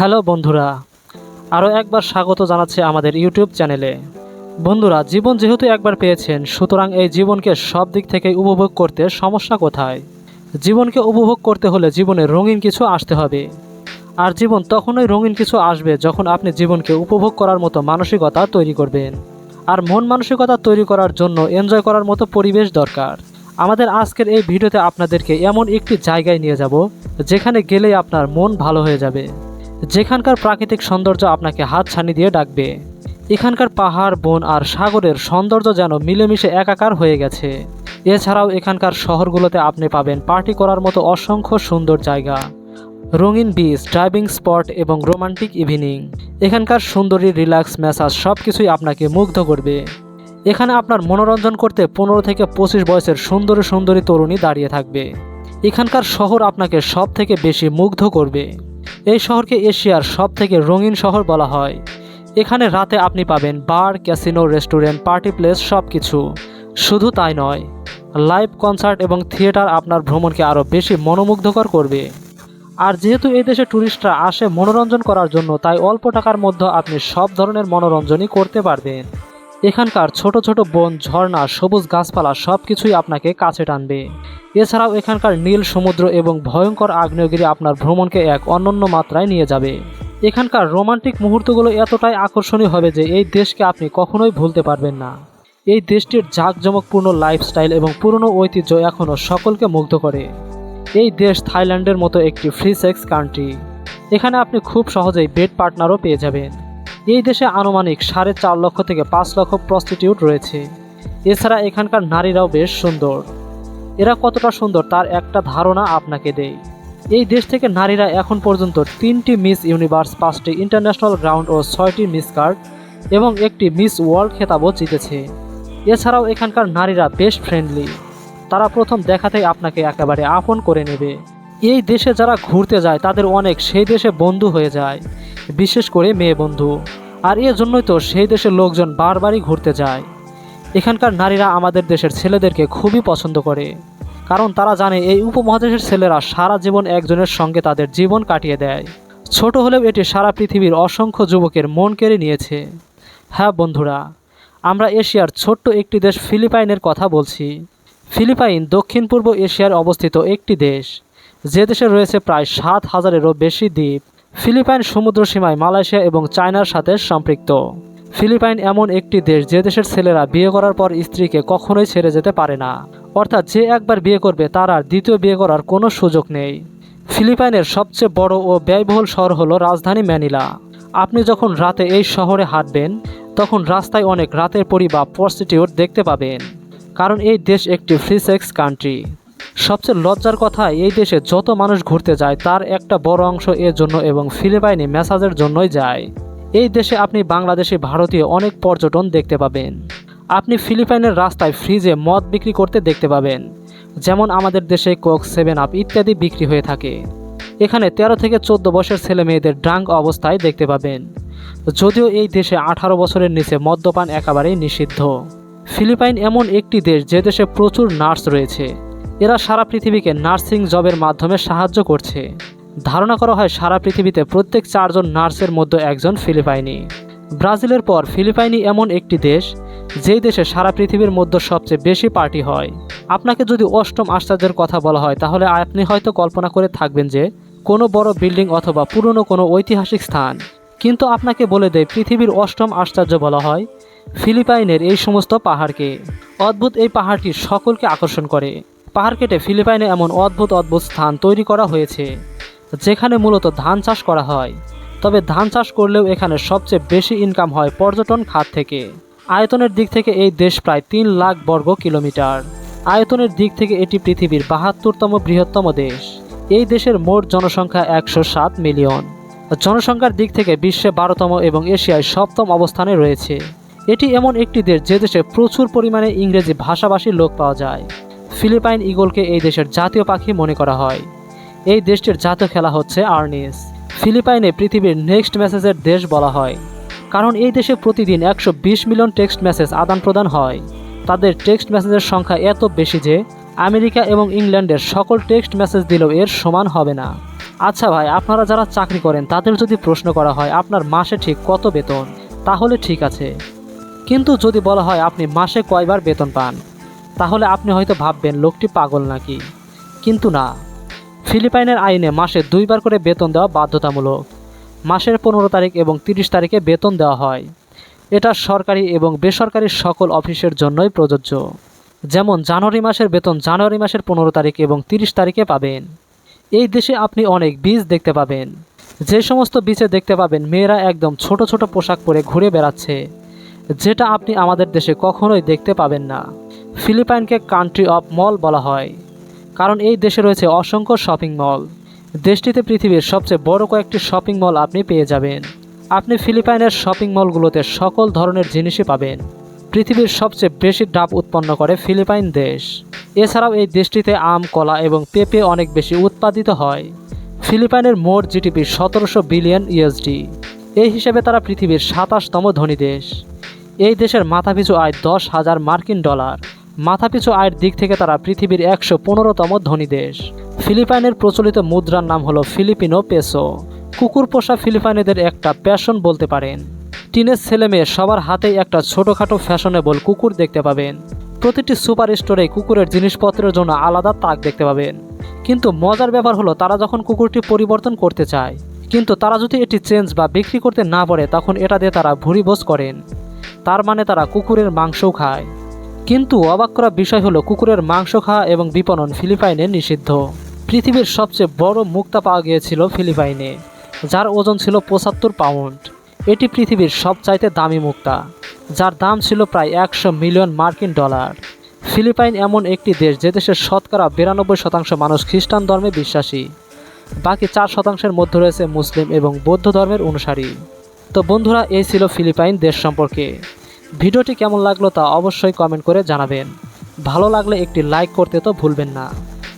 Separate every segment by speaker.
Speaker 1: Hello বন্ধুরা, আরও একবার স্বাগত জানাচ্ছি আমাদের ইউটিউব চ্যানেলে। বন্ধুরা, জীবন যেহেতু একবার পেয়েছেন, সুতরাং এই জীবনকে সব দিক থেকে উপভোগ করতে সমস্যা কোথায়? জীবনকে উপভোগ করতে হলে জীবনে রঙিন কিছু আসতে হবে। আর জীবন তখনই রঙিন কিছু আসবে যখন আপনি জীবনকে উপভোগ করার মতো মানসিকতা তৈরি করবেন। আর মন মানসিকতা তৈরি করার জন্য এনজয় করার মতো পরিবেশ দরকার। আমাদের আজকের এই ভিডিওতে আপনাদেরকে এমন একটি জায়গায় নিয়ে যাব, যেখানে গেলেই আপনার মন ভালো হয়ে যাবে। যেখানকার প্রাকৃতিক সৌন্দর্য আপনাকে হাত ছানি দিয়ে ডাকবে। এখানকার পাহাড়, বন আর সাগরের সৌন্দর্য যেন মিলেমিশে একাকার হয়ে গেছে। এছাড়াও এখানকার শহরগুলোতে আপনি পাবেন পার্টি করার মতো অসংখ্য সুন্দর জায়গা। রঙিন বিচ ড্রাইভিং স্পট এবং রোমান্টিক ইভিনিং এখানকার সুন্দরী রিল্যাক্স ম্যাসাজ সব কিছুই আপনাকে মুগ্ধ করবে। এখানে আপনার মনোরঞ্জন করতে পনেরো থেকে পঁচিশ বয়সের সুন্দরী সুন্দরী তরুণী দাঁড়িয়ে থাকবে। এখানকার শহর আপনাকে সব থেকে বেশি মুগ্ধ করবে। এই শহরকে এশিয়ার সব থেকে রঙিন শহর বলা হয়। এখানে রাতে আপনি পাবেন bar, casino, restaurant, party place সব কিছু শুধু তাই নয়, লাইভ কনসার্ট এবং থিয়েটার আপনার ভ্রমণকে আরও বেশি মনোমুগ্ধকর করবে। আর যেহেতু এই দেশে ট্যুরিস্টরা আসে মনোরঞ্জন করার জন্য, তাই অল্প টাকার মধ্যে আপনি সব ধরনের মনোরঞ্জনই করতে পারবেন। এখানকার ছোট ছোট বন, ঝর্ণা, সবুজ গাছপালা সব কিছুই আপনাকে কাছে টানবে। এছাড়াও এখানকার নীল সমুদ্র এবং ভয়ঙ্কর আগ্নেয়গিরি আপনার ভ্রমণকে এক অনন্য মাত্রায় নিয়ে যাবে। এখানকার রোমান্টিক মুহূর্তগুলো এতটাই আকর্ষণীয় হবে যে এই দেশকে আপনি কখনোই ভুলতে পারবেন না। এই দেশটির জাঁকজমকপূর্ণ লাইফস্টাইল এবং পুরনো ঐতিহ্য এখনও সকলকে মুগ্ধ করে। এই দেশ থাইল্যান্ডের মতো একটি ফ্রি সেক্স কান্ট্রি এখানে আপনি খুব সহজেই বেড পার্টনারও পেয়ে যাবেন। এই দেশে আনুমানিক সাড়ে চার লক্ষ থেকে পাঁচ লক্ষ প্রস্টিটিউট রয়েছে। এছাড়া এখানকার নারীরাও বেশ সুন্দর। এরা কতটা সুন্দর তার একটা ধারণা আপনাকে দেয় এই দেশ থেকে নারীরা এখন পর্যন্ত তিনটি মিস ইউনিভার্স, পাঁচটি ইন্টারন্যাশনাল গ্রাউন্ড ও ছয়টি মিস কার্ড এবং একটি মিস ওয়ার্ল্ড খেতাবও জিতেছে। এছাড়াও এখানকার নারীরা বেশ ফ্রেন্ডলি তারা প্রথম দেখাতেই আপনাকে একেবারে আপন করে নেবে। এই দেশে যারা ঘুরতে যায়, তাদের অনেক সেই দেশে বন্ধু হয়ে যায়, বিশেষ করে মেয়ে বন্ধু। আর এর জন্যই তো সেই দেশের লোকজন বারবারই ঘুরতে যায়। এখানকার নারীরা আমাদের দেশের ছেলেদেরকে খুবই পছন্দ করে, কারণ তারা জানে এই উপমহাদেশের ছেলেরা সারা জীবন একজনের সঙ্গে তাদের জীবন কাটিয়ে দেয়। ছোট হলেও এটি সারা পৃথিবীর অসংখ্য যুবকের মন কেড়ে নিয়েছে। হ্যাঁ বন্ধুরা, আমরা এশিয়ার ছোট্ট একটি দেশ ফিলিপাইনের কথা বলছি। ফিলিপাইন দক্ষিণ পূর্ব এশিয়ার অবস্থিত একটি দেশ। যে দেশে রয়েছে প্রায় সাত হাজারেরও বেশি দ্বীপ, ফিলিপাইন সমুদ্র সীমায় মালয়েশিয়া এবং চায়নার সাথে সম্পৃক্ত। ফিলিপাইন এমন একটি দেশ যে দেশের ছেলেরা বিয়ে করার পর স্ত্রীকে কখনোই ছেড়ে যেতে পারে না। অর্থাৎ যে একবার বিয়ে করবে, তার আর দ্বিতীয় বিয়ে করার কোনো সুযোগ নেই। ফিলিপাইনের সবচেয়ে বড় ও ব্যয়বহুল শহর হলো রাজধানী ম্যানিলা। আপনি যখন রাতে এই শহরে হাঁটবেন, তখন রাস্তায় অনেক রাতের পরি বা প্রস্টিটিউট দেখতে পাবেন। কারণ এই দেশ একটি ফ্রি সেক্স কান্ট্রি। সবচেয়ে লজ্জার কথা, এই দেশে যত মানুষ ঘুরতে যায়, তার একটা বড় অংশ এর জন্য এবং ফিলিপাইনে ম্যাসাজের জন্যই যায়। এই দেশে আপনি বাংলাদেশি, ভারতীয় অনেক পর্যটন দেখতে পাবেন। আপনি ফিলিপাইনের রাস্তায় ফ্রিজে মদ বিক্রি করতে দেখতে পাবেন, যেমন আমাদের দেশে কোক, সেভেন আপ ইত্যাদি বিক্রি হয়ে থাকে। এখানে তেরো থেকে চোদ্দ বছর ছেলে মেয়েদের ড্রাঙ্ক অবস্থায় দেখতে পাবেন। যদিও এই দেশে আঠারো বছরের নিচে মদ্যপান একেবারেই নিষিদ্ধ। ফিলিপাইন এমন একটি দেশ, যে দেশে প্রচুর নার্স রয়েছে। এরা সারা পৃথিবীকে নার্সিং জবের মাধ্যমে সাহায্য করছে। ধারণা করা হয় সারা পৃথিবীতে প্রত্যেক চারজন নার্সের মধ্যে একজন ফিলিপাইনি। ব্রাজিলের পর ফিলিপাইনি এমন একটি দেশ, যেই দেশে সারা পৃথিবীর মধ্যে সবচেয়ে বেশি পার্টি হয়। আপনাকে যদি অষ্টম আশ্চর্যের কথা বলা হয়, তাহলে আপনি হয়তো কল্পনা করে থাকবেন যে, কোনো বড় বিল্ডিং অথবা পুরনো কোনো ঐতিহাসিক স্থান। কিন্তু আপনাকে বলে দেয়, পৃথিবীর অষ্টম আশ্চর্য বলা হয় ফিলিপাইনের এই সমস্ত পাহাড়কে। অদ্ভুত এই পাহাড়টি সকলকে আকর্ষণ করে। পাহাড় কেটে ফিলিপাইনে এমন অদ্ভুত অদ্ভুত স্থান তৈরি করা হয়েছে, যেখানে মূলত ধান চাষ করা হয়। তবে ধান চাষ করলেও এখানে সবচেয়ে বেশি ইনকাম হয় পর্যটন খাত থেকে। আয়তনের দিক থেকে এই দেশ প্রায় তিন লাখ বর্গ কিলোমিটার। আয়তনের দিক থেকে এটি পৃথিবীর বাহাত্তরতম বৃহত্তম দেশ। এই দেশের মোট জনসংখ্যা একশো সাত মিলিয়ন। জনসংখ্যার দিক থেকে বিশ্বে বারোতম এবং এশিয়ায় সপ্তম অবস্থানে রয়েছে। এটি এমন একটি দেশ যে দেশে প্রচুর পরিমাণে ইংরেজি ভাষাভাষী লোক পাওয়া যায়। ফিলিপাইন ইগলকে এই দেশের জাতীয় পাখি মনে করা হয়। এই দেশটির জাতীয় খেলা হচ্ছে আর্নিস। ফিলিপাইনে পৃথিবীর নেক্সট মেসেজের দেশ বলা হয়। কারণ এই দেশে প্রতিদিন একশো বিশ মিলিয়ন টেক্সট মেসেজ আদান প্রদান হয়। তাদের টেক্সট মেসেজের সংখ্যা এত বেশি যে আমেরিকা এবং ইংল্যান্ডের সকল টেক্সট মেসেজ দিলেও এর সমান হবে না। আচ্ছা ভাই, আপনারা যারা চাকরি করেন, তাদের যদি প্রশ্ন করা হয়, আপনার মাসে ঠিক কত বেতন? তাহলে ঠিক আছে। কিন্তু যদি বলা হয় আপনি মাসে কয়বার বেতন পান? তাহলে আপনি হয়তো ভাববেন, লোকটি পাগল নাকি? কিন্তু না। ফিলিপাইনের আইনে মাসে দুইবার করে বেতন দেওয়া বাধ্যতামূলক। মাসের পনেরো তারিখ এবং তিরিশ তারিখে বেতন দেওয়া হয়। এটা সরকারি এবং বেসরকারি সকল অফিসের জন্যই প্রযোজ্য। যেমন জানুয়ারি মাসের বেতন জানুয়ারি মাসের পনেরো তারিখ এবং তিরিশ তারিখে পাবেন। এই দেশে আপনি অনেক বীজ দেখতে পাবেন। যে সমস্ত বীজে দেখতে পাবেন, মেয়েরা একদম ছোট ছোট পোশাক পরে ঘুরে বেড়াচ্ছে। যেটা আপনি আমাদের দেশে কখনোই দেখতে পাবেন না। ফিলিপাইনকে কান্ট্রি অফ মল বলা হয়, কারণ এই দেশে রয়েছে অসংখ্য শপিং মল। দেশটিতে পৃথিবীর সবচেয়ে বড় কয়েকটি শপিং মল আপনি পেয়ে যাবেন। আপনি ফিলিপাইনের শপিং মলগুলোতে সকল ধরনের জিনিসই পাবেন। পৃথিবীর সবচেয়ে বেশি ডাব উৎপন্ন করে ফিলিপাইন দেশ। এছাড়াও এই দেশটিতে আম, কলা এবং পেঁপে অনেক বেশি উৎপাদিত হয়। ফিলিপাইনের মোট জিডিপি সতেরোশো বিলিয়ন ইউএসডি। এই হিসেবে তারা পৃথিবীর সাতাশতম ধনী দেশ। এই দেশের মাথাপিছু আয় দশ হাজার মার্কিন ডলার। মাথাপিছু আয়ের দিক থেকে তারা পৃথিবীর একশো পনেরোতম ধনী দেশ। ফিলিপাইনের প্রচলিত মুদ্রার নাম হলো ফিলিপিনো পেসো। কুকুর পোষা ফিলিপাইনিদের একটা প্যাশন বলতে পারেন। টিনের ছেলে মেয়ে সবার হাতেই একটা ছোটোখাটো ফ্যাশনেবল কুকুর দেখতে পাবেন। প্রতিটি সুপার স্টোরে কুকুরের জিনিসপত্রের জন্য আলাদা তাক দেখতে পাবেন। কিন্তু মজার ব্যাপার হলো, তারা যখন কুকুরটি পরিবর্তন করতে চায়, কিন্তু তারা যদি এটি চেঞ্জ বা বিক্রি করতে না পারে, তখন এটা দিয়ে তারা ভুরিভোজ করেন। তার মানে তারা কুকুরের মাংসও খায়। কিন্তু অবাক করা বিষয় হলো কুকুরের মাংস খাওয়া এবং বিপণন ফিলিপাইনে নিষিদ্ধ। পৃথিবীর সবচেয়ে বড় মুক্তা পাওয়া গিয়েছিল ফিলিপাইনে, যার ওজন ছিল পঁচাত্তর পাউন্ড। এটি পৃথিবীর সবচাইতে দামি মুক্তা, যার দাম ছিল প্রায় একশো মিলিয়ন মার্কিন ডলার। ফিলিপাইন এমন একটি দেশ যে দেশের শতকরা বিরানব্বই শতাংশ মানুষ খ্রিস্টান ধর্মে বিশ্বাসী। বাকি চার শতাংশের মধ্যে রয়েছে মুসলিম এবং বৌদ্ধ ধর্মের অনুসারী। তো বন্ধুরা, এই ছিল ফিলিপাইন দেশ সম্পর্কে। ভিডিওটি কেমন লাগল তা অবশ্যই কমেন্ট করে জানাবেন। ভালো লাগলে একটি লাইক করতে তো ভুলবেন না।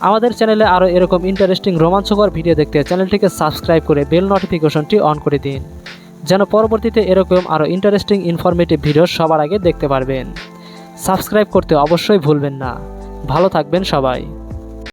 Speaker 1: আমাদের চ্যানেলে আরও এরকম ইন্টারেস্টিং রোমাঞ্চকর ভিডিও দেখতে চ্যানেলটিকে সাবস্ক্রাইব করে বেল নোটিফিকেশনটি অন করে দিন। যেন পরবর্তীতে এরকম আরও ইন্টারেস্টিং ইনফরমেটিভ ভিডিও সবার আগে দেখতে পারবেন। সাবস্ক্রাইব করতে অবশ্যই ভুলবেন না। ভালো থাকবেন সবাই।